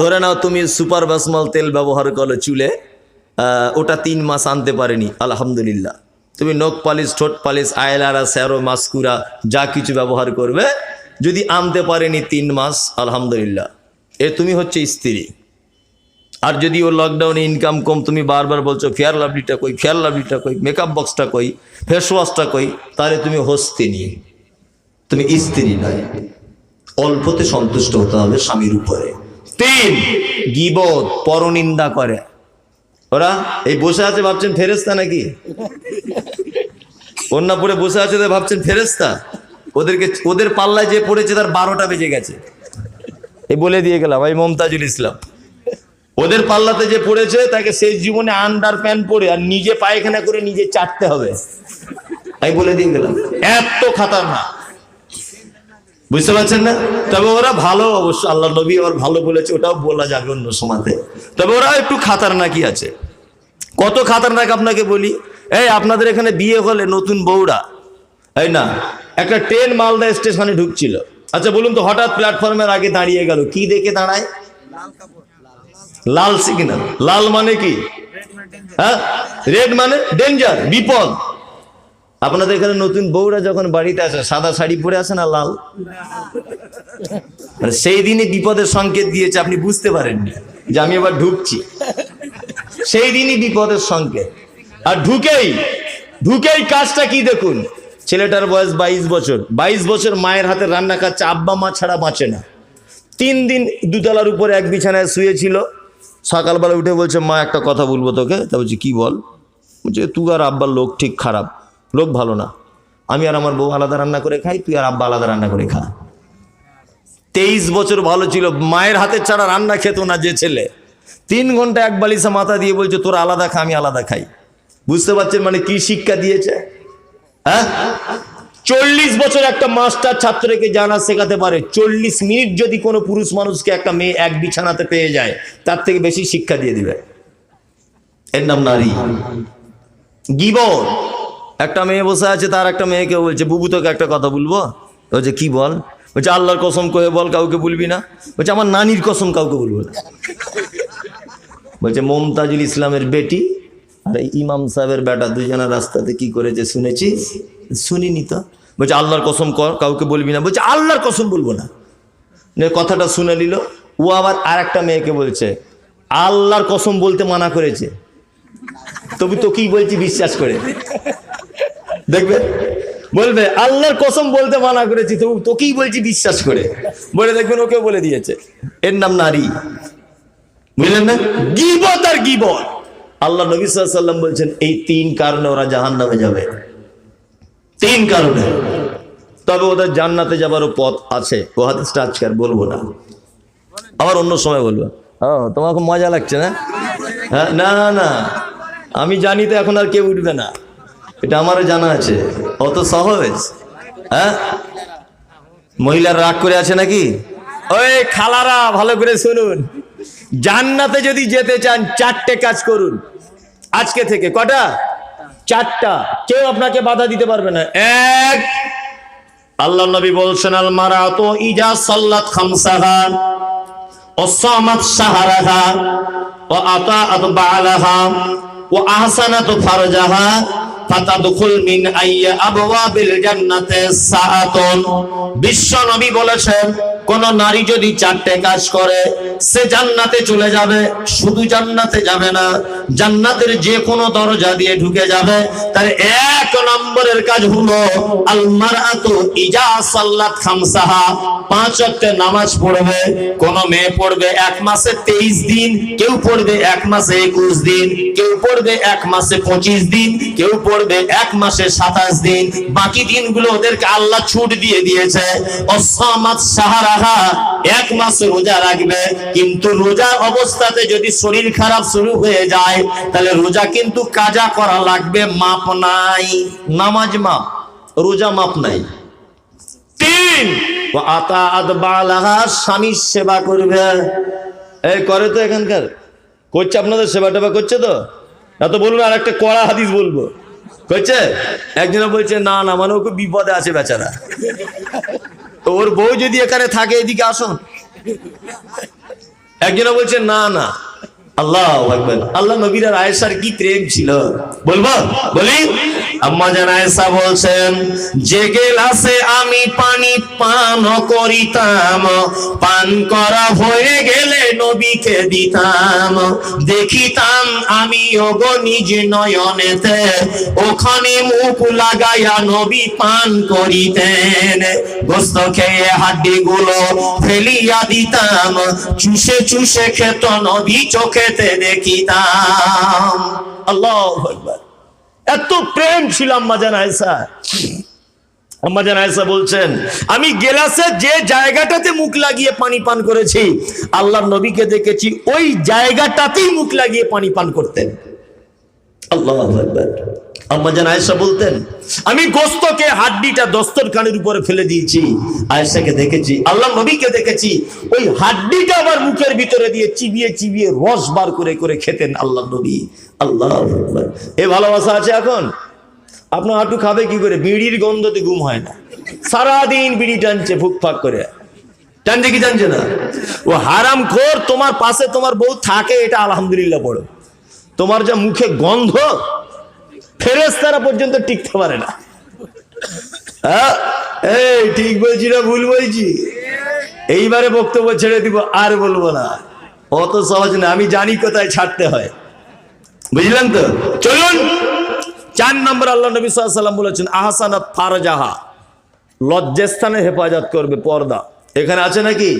ধরে নাও তুমি সুপার বাসমল তেল ব্যবহার করো চুলে। ওটা তিন মাস আনতে পারেনি, আলহামদুলিল্লাহ। তুমি নখ পালিশ, ঠোঁট পালিশ আয়লারা স্যারো, মাস্কুরা, যা কিছু ব্যবহার করবে, যদি আনতে পারেনি তিন মাস, আলহামদুলিল্লাহ। এ তুমি হচ্ছে স্ত্রী। আর যদি ও লকডাউনে ইনকাম কম, তুমি বারবার বলছো, ফেয়ার লাভলিটা কই, ফেয়ার লাভলিটা কই মেকআপ বক্সটা কই ফেস ওয়াশটা কই? তাহলে তুমি হস্তিনী তুমি স্ত্রী নয়। অল্পতে সন্তুষ্ট হতে হবে স্বামীর উপরে। তিন। গিবত, পরনিন্দা করে। ওরা এই বসে আছে ভাবছেন ফেরেস্তা নাকি? কন্যা পরে বসে আছে তো ভাবছেন ফেরেস্তা ওদেরকে, ওদের পাল্লায় যে পড়েছে তার বারোটা বেজে গেছে। এই বলে দিয়ে গেলাম আমি মমতাজুল ইসলাম। ওদের পাল্লাতে যে পড়েছে তাকে সেই জীবনে আন্ডার প্যান্ট পরে আর নিজে পায়খানা করে নিজে চাটতে হবে। আমি বলে দিয়ে গেলাম। এত খাতারনাক। বুঝতে পারছেন না? তবে ওরা ভালো অবশ্য, আল্লাহ নবী আবার ভালো বলেছে, ওটাও বলা যাবে অন্য সময়তে তবে ওরা একটু খাতারনাকি আছে। কত খাতারনাক আপনাকে বলি? এই, আপনাদের এখানে বিয়ে হলে নতুন বউরা এই না? একটা ট্রেন মালদা স্টেশনে ঢুকছিল। আচ্ছা বলুন তো, হঠাৎ প্ল্যাটফর্মের আগে দাঁড়িয়ে গেল। কি দেখে দাঁড়ায়? লাল সিগন্যাল লাল মানে কি? হ্যাঁ? রেড মানে ডেঞ্জার, বিপদ। আপনাদের এখানে নতুন বউরা যখন বাড়িতে আসে, সাদা শাড়ি পরে আসে না লাল? আর সেই দিনই বিপদের সংকেত দিয়েছে, আপনি বুঝতে পারেননি যে আমি এবার ঢুকছি। সেই দিনই বিপদের সংকেত। আর ঢুকেই ঢুকেই কাজটা কি দেখুন? ছেলেটার বয়স বাইশ বছর। বাইশ বছর মায়ের হাতে রান্না খাচ্ছে, আব্বা মা ছাড়া বাঁচে না। তিন দিন দুতলার উপরে এক বিছানায় শুয়েছিল। সকালবেলা উঠে বলছে, মা, একটা কথা বলব তোকে। তা বলছি, কি বল? বলছে, তুই আর আব্বার লোক ঠিক খারাপ। লোক ভালো না। আমি আর আমার বউ আলাদা রান্না করে খাই, তুই আর আব্বা আলাদা রান্না করে খা। তেইশ বছর ভালো ছিল, মায়ের হাতে ছাড়া রান্না খেত না যে ছেলে। তিন ঘণ্টা এক বালিশা মাথা দিয়ে বলছে, তোর আলাদা খা, আমি আলাদা খাই। বুঝতে পারছেন মানে কি শিক্ষা দিয়েছে? হ্যাঁ? চল্লিশ বছর একটা মাস্টার ছাত্রকে জানা শেখাতে পারে, চল্লিশ মিনিট যদি কোনো পুরুষ মানুষকে একটা মেয়ে এক বিছানাতে পেয়ে যায়, তার থেকে বেশি শিক্ষা দিয়ে দিবে। এর নাম নারী। গিবর। একটা মেয়ে বসে আছে, তার একটা মেয়েকে বলছে, বুবু, তোকে একটা কথা বলব? বলছে, কি বল? বলছে, আল্লাহর কসম কয়ে বল, কাউকে বলবি না। বলছে, আমার নানির কসম কাউকে বলব না। বলছে, মমতাজুল ইসলামের বেটি আর ইমাম সাহেবের বেটা দুজনের রাস্তাতে কি করেছে শুনেছিস শুনিনি তো। বলছে, আল্লাহর কসম কর, কাউকে বলবি না। বলছে, আল্লাহর কসম বলব নে। কথাটা শুনে নিল। ও আবার আর একটা মেয়েকে বলছে, আল্লাহর কসম বলতে মানা করেছে। তবু তো কি বলছি, বিশ্বাস করে। দেখবে? বলবে, আল্লাহর কসম বলতে মানা করেছি, তবু তোকেই বলছি বিশ্বাস করে। বলে দেখবেন ওকে বলে দিয়েছে। এর নাম নারী। বুঝলেন না? গিবত আর গিবত। আল্লাহ নবী সাল্লাম বলছেন, এই তিন কারণে ওরা জাহান নামে যাবে। তিন কারণে। তবে ওদের জান্নাতে যাবারও পথ আছে। ও হাদিসটা আজকে আর বলব না। আবার অন্য সময় বলব। ও খুব মজা লাগছে না? হ্যাঁ না না না। আমি জানি তো এখন আর কেউ উঠবে না। এটা আমারও জানা আছে। অত সহজ। হ্যাঁ? মহিলার রাগ করে আছে নাকি? ওই খালারা, ভালো করে শুনুন। জান্নাতে যদি যেতে চান, চারটে কাজ করুন। আজকে থেকে কটা? চারটা। কেউ আপনাকে বাধা দিতে পারবে না। এক, আল্লাহ নবী বলছেন আল মারা তো ইজা সাল্লাত খামসাহা ও সামাত সাহারাহা ও আতাআত বালাহা ও আহসানাত ফারজাহা ফাতাদখুল মিন আইয়া আবওয়াবিল জান্নাতে সাআতুন। বিশ্ব নবী বলেছেন কোন নারী যদি চারটে কাজ করে, সে জান্নাতে চলে যাবে, শুধু জান্নাতে যাবে না, জান্নাতের যে কোনো দরজা দিয়ে ঢুকে যাবে। তার এক নম্বরের কাজ হলো পাঁচ নামাজ পড়বে, কোন মেয়ে পড়বে এক মাসে তেইশ দিন, কেউ পড়বে এক মাসে একুশ দিন, কেউ পড়বে এক মাসে পঁচিশ দিন, কেউ পড়বে এক মাসে সাতাশ দিন। বাকি দিনগুলো ওদেরকে আল্লাহ ছুট দিয়ে দিয়েছে। অসামাত সাহারাহা এক মাস রোজা রাখবে। কিন্তু রোজা অবস্থাতে যদি শরীর খারাপ শুরু হয়ে যায়, তাহলে রোজা কিন্তু কাজা করা লাগবে, মাপ নাই। নামাজ মাপ, রোজা মাপ নাই। তিন আতা আদবালাহা স্বামীর সেবা করবে। এই, করে তো এখানকার। করছে আপনাদের সেবা টেবা করছে তো? না তো বলুন, আর একটা কড়া হাদিস বলব। করছে? একজনে বলছে, না না মানে ওকে বিপদে আছে বেচারা। ওর বউ যদি এখানে থাকে এদিকে আসুন। একজনে বলছে না না। আল্লাহ আল্লাহ নবীর আর আয়েশার কি প্রেম ছিল? বলব? বলি? আম্মা জান আয়েশা বলছেন যে গেলাসে আমি পানি পান করিতাম। পান করা হয়ে গেলে নবীকে দিতাম। দেখিতাম আমি, ওগো নিজ নয়নেতে। ওখানে মুখ লাগাইয়া নবী পান করিতেন। গোস্ত খেয়ে হাড্ডি গুলো ফেলিয়া দিতাম। চুষে চুষে খেত নবী চোখেতে দেখিতাম। আল্লাহ এত প্রেম ছিল আম্মাজান আয়সা আম্মাজান আয়সা বলছেন, আমি গেলাসে যে জায়গাটাতে মুখ লাগিয়ে পানি পান করেছি আল্লাহ নবীকে দেখেছি, ওই জায়গাটাতেই মুখ লাগিয়ে পানি পান করতেন। আল্লাহ আয়েশা বলতেন, আমি গোস্তকে হাড্ডিটা দস্তর কানের উপরে ফেলে দিয়েছি। আয়েশাকে দেখেছি, আল্লাহ নবীকে দেখেছি। ওই হাড্ডিটা আবার মুখের ভিতরে দিয়ে চিবিয়ে চিবিয়ে রস বার করে করে খেতেন আল্লাহ নবী। আল্লাহ। এ ভালোবাসা আছে এখন? আপনার হাঁটু খাবে কি করে? বিড়ির গন্ধতে ঘুম হয় না। সারাদিন বিড়ি টানছে, ফুক ফাক করে। টানছে কি টানছে না? ও হারাম খোর, তোমার পাশে তোমার বউ থাকে, এটা আলহামদুলিল্লাহ পড়ো। তোমার যা মুখে গন্ধ ফেরেস্তারা পর্যন্ত টিকতে পারে না। হ্যাঁ? এই, ঠিক বলছি না, ভুল বলছি? এইবারে বক্তব্য ছেড়ে দিব, আর বলব না। অত সহজ না, আমি জানি কোথায় ছাড়তে হয়। বুঝলেন তো? চলুন। চার নম্বর আল্লাহ নবী সাল্লাম বলেছেন, আহসানাত ফারজাহা, লজ্জাস্থানে হেফাজত করবে পর্দা। এখানে আছে নাকি?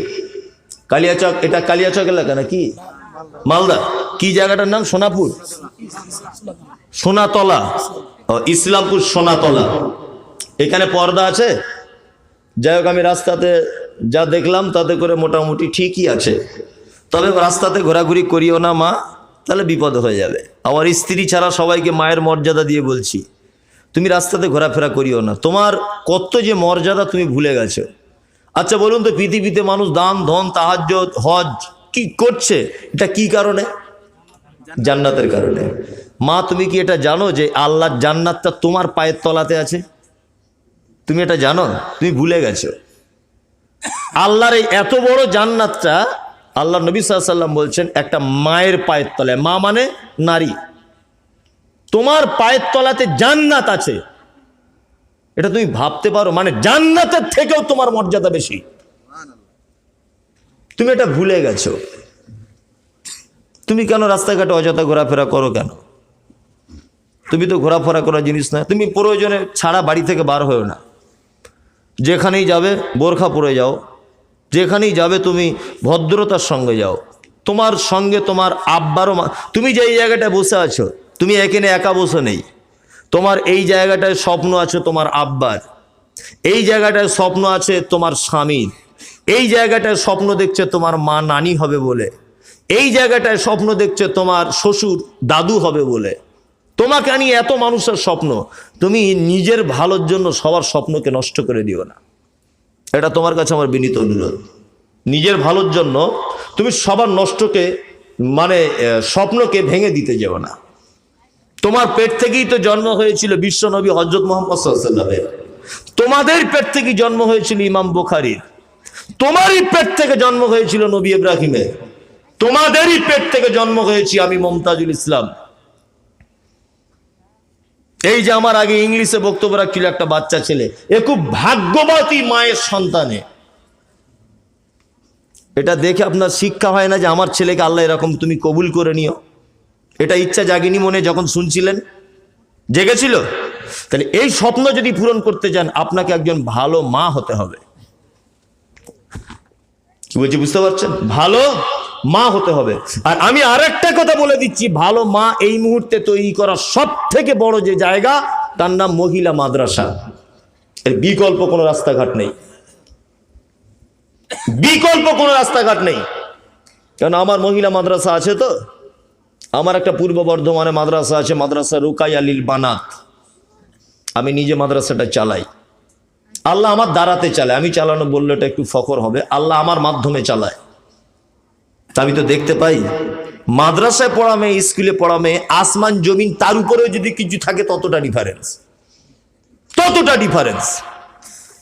কালিয়াচক, এটা কালিয়াচক এলাকা নাকি? মালদা কি জায়গাটার নাম? সোনাপুর? সোনাতলা। ইসলামপুর সোনাতলা। এখানে পর্দা আছে? যাই হোক, আমি রাস্তাতে যা দেখলাম, তাতে করে মোটামুটি ঠিকই আছে। তবে রাস্তাতে ঘোরাঘুরি করিও না, মা। তাহলে বিপদ হয়ে যাবে। আমার স্ত্রী ছাড়া সবাইকে মায়ের মর্যাদা দিয়ে বলছি, তুমি রাস্তাতে ঘোরাফেরা করিও না। তোমার কত যে মর্যাদা তুমি ভুলে গেছো। আচ্ছা বলুন তো, পৃথিবীতে মানুষ দান, ধন তাহাজ্য হজ কি করছে? এটা কি কারণে? জান্নাতের কারণে। মা, তুমি কি এটা জানো যে আল্লাহর জান্নাতটা তোমার পায়ের তলাতে আছে? তুমি এটা জানো? তুমি ভুলে গেছো। আল্লাহর এই এত বড় জান্নাতটা আল্লাহ নবী সাল্লাম বলছেন, একটা মায়ের পায়ের তলায়। মা মানে নারী। তোমার পায়ের তলাতে জান্নাত আছে। এটা তুমি ভাবতে পারো? মানে জান্নাতের থেকেও তোমার মর্যাদা বেশি। তুমি এটা ভুলে গেছো। তুমি কেন রাস্তাঘাটে অযথা ঘোরাফেরা করো কেন? তুমি তো ঘোরাফেরা করার জিনিস না তুমি প্রয়োজনে ছাড়া বাড়ি থেকে বার হয়েও না। যেখানেই যাবে বোরখা পরে যাও। যেখানেই যাবে, তুমি ভদ্রতার সঙ্গে যাও। তোমার সঙ্গে তোমার আব্বারও মা- তুমি যে এই জায়গাটায় বসে আছো, তুমি এখানে একা বসে নেই। তোমার এই জায়গাটায় স্বপ্ন আছে তোমার আব্বার। এই জায়গাটায় স্বপ্ন আছে তোমার স্বামীর। এই জায়গাটায় স্বপ্ন দেখছে তোমার মা নানি হবে বলে। এই জায়গাটায় স্বপ্ন দেখছে তোমার শ্বশুর দাদু হবে বলে। তোমাকে নিয়ে এত মানুষের স্বপ্ন, তুমি নিজের ভালোর জন্য সবার স্বপ্নকে নষ্ট করে দিও না। এটা তোমার কাছে আমার বিনীত অনুরোধ। নিজের ভালোর জন্য তুমি সবার নষ্টকে মানে স্বপ্নকে ভেঙে দিতে যেও না। তোমার পেট থেকেই তো জন্ম হয়েছিল বিশ্ব নবী হজরত মোহাম্মদ তোমাদের পেট থেকে জন্ম হয়েছিল ইমাম বুখারির। তোমারই পেট থেকে জন্ম হয়েছিল নবী ইব্রাহিমের। তোমাদেরই পেট থেকে জন্ম হয়েছি আমি মমতাজুল ইসলাম। এই যে আমার আগে ইংলিশে বক্তব্য রাখছিল একটা বাচ্চা ছেলে, এ খুব ভাগ্যবতী মায়ের সন্তানে। এটা দেখে আপনার শিক্ষা হয় না যে আমার ছেলেকে আল্লাহ এরকম তুমি কবুল করে নিও। এটা ইচ্ছা জাগিনি মনে যখন শুনছিলেন। জেগেছিল? তাহলে এই স্বপ্ন যদি পূরণ করতে চান আপনাকে একজন ভালো মা হতে হবে। কি বলছি, বুঝতে পারছেন? ভালো মা হতে হবে। আর আমি আরেকটা কথা বলে দিচ্ছি, ভালো মা এই মুহূর্তে তৈরি করা সব থেকে বড় যে জায়গা, তার নাম মহিলা মাদ্রাসা। এর বিকল্প কোনো রাস্তাঘাট নেই। বিকল্প কোনো রাস্তাঘাট নেই। কারণ আমার মহিলা মাদ্রাসা আছে তো? আমার একটা পূর্ব বর্ধমানে মাদ্রাসা আছে, মাদ্রাসা রুকাই আলীল বানাত। আমি নিজে মাদ্রাসাটা চালাই। আল্লাহ আমার দ্বারাতে চালায়। আমি চালানো বললে এটা একটু ফখর হবে। আল্লাহ আমার মাধ্যমে চালায়। তা আমি তো দেখতে পাই। মাদ্রাসায় পড়া মেয়ে স্কুলে পড়া মেয়ে আসমান, জমিন, তার উপরেও যদি কিছু থাকে, ততটা ডিফারেন্স ততটা ডিফারেন্স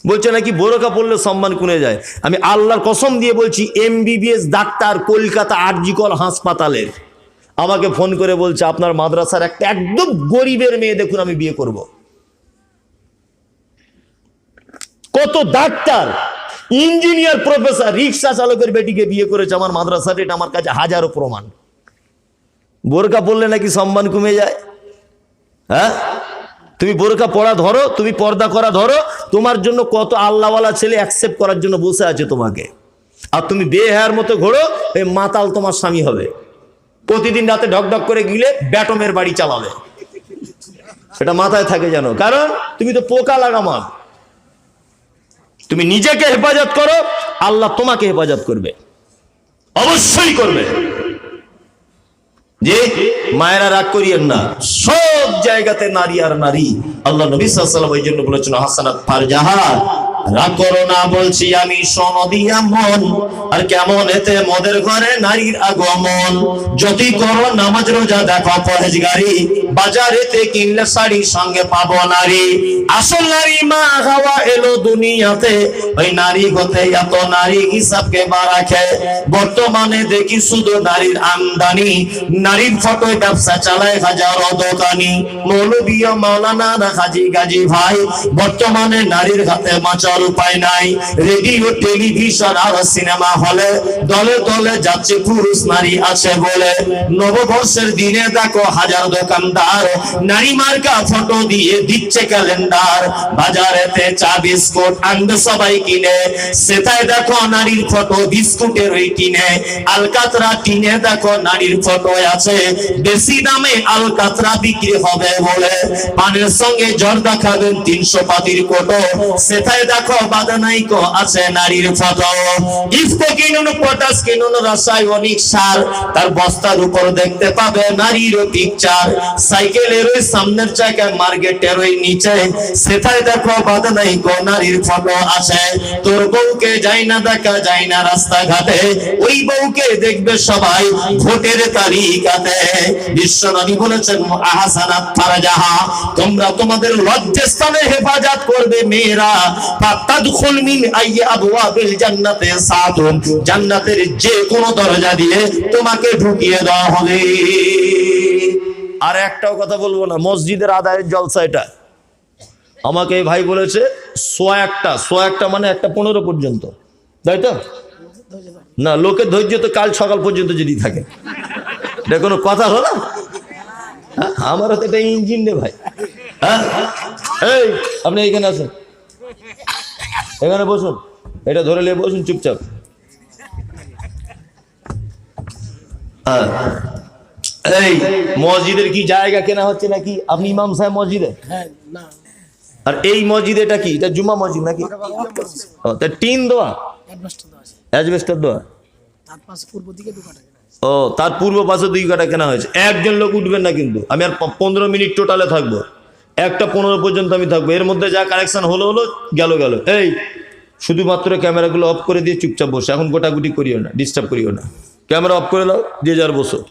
বলছে নাকি, বোরকা পড়লে সম্মান কমে যায়। আমি আল্লাহর কসম দিয়ে বলছি এমবিবিএস ডাক্তার কলকাতা আরজিকল হাসপাতালের। আমাকে ফোন করে বলছে, আপনার মাদ্রাসার একটা একদম গরিবের মেয়ে দেখুন, আমি বিয়ে করব। কত ডাক্তার ইঞ্জিনিয়ার প্রফেসর, রিক্সা চালকের বেটিকে বিয়ে করেছে আমার মাদ্রাসার, এটা আমার কাছে হাজারো প্রমাণ। বোরকা পড়লে নাকি সম্মান কমে যায়? হ্যাঁ? তুমি বোরকা পড়া ধরো, তুমি পর্দা করা ধরো, তোমার জন্য কত আল্লাহওয়ালা ছেলে অ্যাকসেপ্ট করার জন্য বসে আছে তোমাকে। আর তুমি বেহার মতো ঘোরো এই মাতাল তোমার স্বামী হবে। প্রতিদিন রাতে ঢক ঢক করে গিলে ব্যাটমের বাড়ি চালাবে। সেটা মাথায় থাকে যেন। কারণ তুমি তো পোকা লাগামান তুমি নিজেকে হেফাজত করো, আল্লাহ তোমাকে হেফাজত করবে। অবশ্যই করবে। যে মায়েরা রাগ করিয়েন না, সব জায়গাতে নারী আর নারী। আল্লাহ নবী সাল্লাল্লাহু ওই জন্য বলেছেন, হাসানাত ফারজাহা। বলছি আমি মন আর কেমন এতে মদের ঘরে নারীর আগমন। যদি করো নামাজ রোজা দেখো বাজারেতে কিনলে শাড়ি সঙ্গে পাবো নারী। আসল নারী মা হাওয়া এলো দুনিয়াতে। ওই নারী গতে এত নারী হিসাবকে বর্তমানে দেখি শুধু নারীর আমদানি। নারীর ফটোয় ব্যবসা চালায় হাজারো দোকানি। মৌলবীয় মাওলানা হাজি গাজী ভাই, বর্তমানে নারীর হাতে বাঁচার উপায় নাই। রেডিও, টেলিভিশন আর সিনেমা হলে দলে দলে যাচ্ছে পুরুষ নারী আছে বলে। নববর্ষের দিনে দেখো হাজার দোকানদার, নারী মার্কা ফটো দিয়ে দিচ্ছে ক্যালেন্ডার। বাজারেতে চা, বিস্কুট আনবে সবাই কিনে। সেটাই দেখো নারীর ফটো, বিস্কুটের ওই টিনে। আলকাতরা টিনে দেখো নারীর ফটো আছে। বেশি দামে আলকাতরা বিক্রি হবে বলে। পানের সঙ্গে জর্দা খাবেন তিনশো পাতির কোটো। সেটাই দেখো বাদানাইকো আছে নারীর ফটো। ইফকো কিনুন পটাশ কিনুন রাসায়নিক সার। তার বস্তার উপর দেখতে পাবে নারীর পিকচার সাইকেলের ওই সামনের চাকায় মার্কেটের ওই নিচে। সেটাই দেখো বাদানাইকো নারীর ফটো আছে। তোর বউকে যাই না দেখা, যায় না রাস্তাঘাটে। ওই বউকে দেখবে সবাই ভোটের তালিকাতে। বিশ্ব নবী বলেছেন, আহাসানাত ফারাজাহা, তোমরা তোমাদের লজ্জাস্থানে হেফাজত করবে মেয়েরা। ফাতাদখুল মিন আইয়ি আবওয়াবিল জান্নাতে সাতুন জান্নাতের যে কোনো দরজা দিয়ে তোমাকে ঢুকিয়ে দেওয়া হবে। আর একটাও কথা বলব না মসজিদের আদায়ের জলসা এটা। আমাকে এই ভাই বলেছে সোয়া একটা সোয়া একটা মানে একটা পনেরো পর্যন্ত। তাই তো? না লোকের ধৈর্য তো কাল সকাল পর্যন্ত যদি থাকে। এটা কোনো কথা হলো? হ্যাঁ, আমারও তো এটা ইঞ্জিন রে ভাই। হ্যাঁ? এই আপনি এইখানে আসুন। এখানে বসুন। এটা ধরে নিয়ে বসুন চুপচাপ। হ্যাঁ। এই মসজিদের কি জায়গা কেনা হচ্ছে নাকি? আপনি ইমাম সাহেব মসজিদে? হ্যাঁ আর এই মসজিদ এটা কি? এটা জুমা মসজিদ নাকি? টিন দোয়া? অ্যাজবেস্টার দেওয়া তার পাশে পূর্ব দিকে দু কাটা কেনা আছে। ও তার পূর্ব পাশে দুই কাটা কেনা হয়েছে। একজন লোক উঠবেন না কিন্তু। আমি আর পনেরো মিনিট টোটালে থাকব। একটা পনেরো পর্যন্ত আমি থাকব। এর মধ্যে যা কালেকশন হলো হলো গেল গেল। এই, শুধুমাত্র ক্যামেরাগুলো অফ করে দিয়ে চুপচাপ বসে। এখন গোটাগুটি করিও না ডিস্টার্ব করিও না। ক্যামেরা অফ করে দাও, যে যার বসো।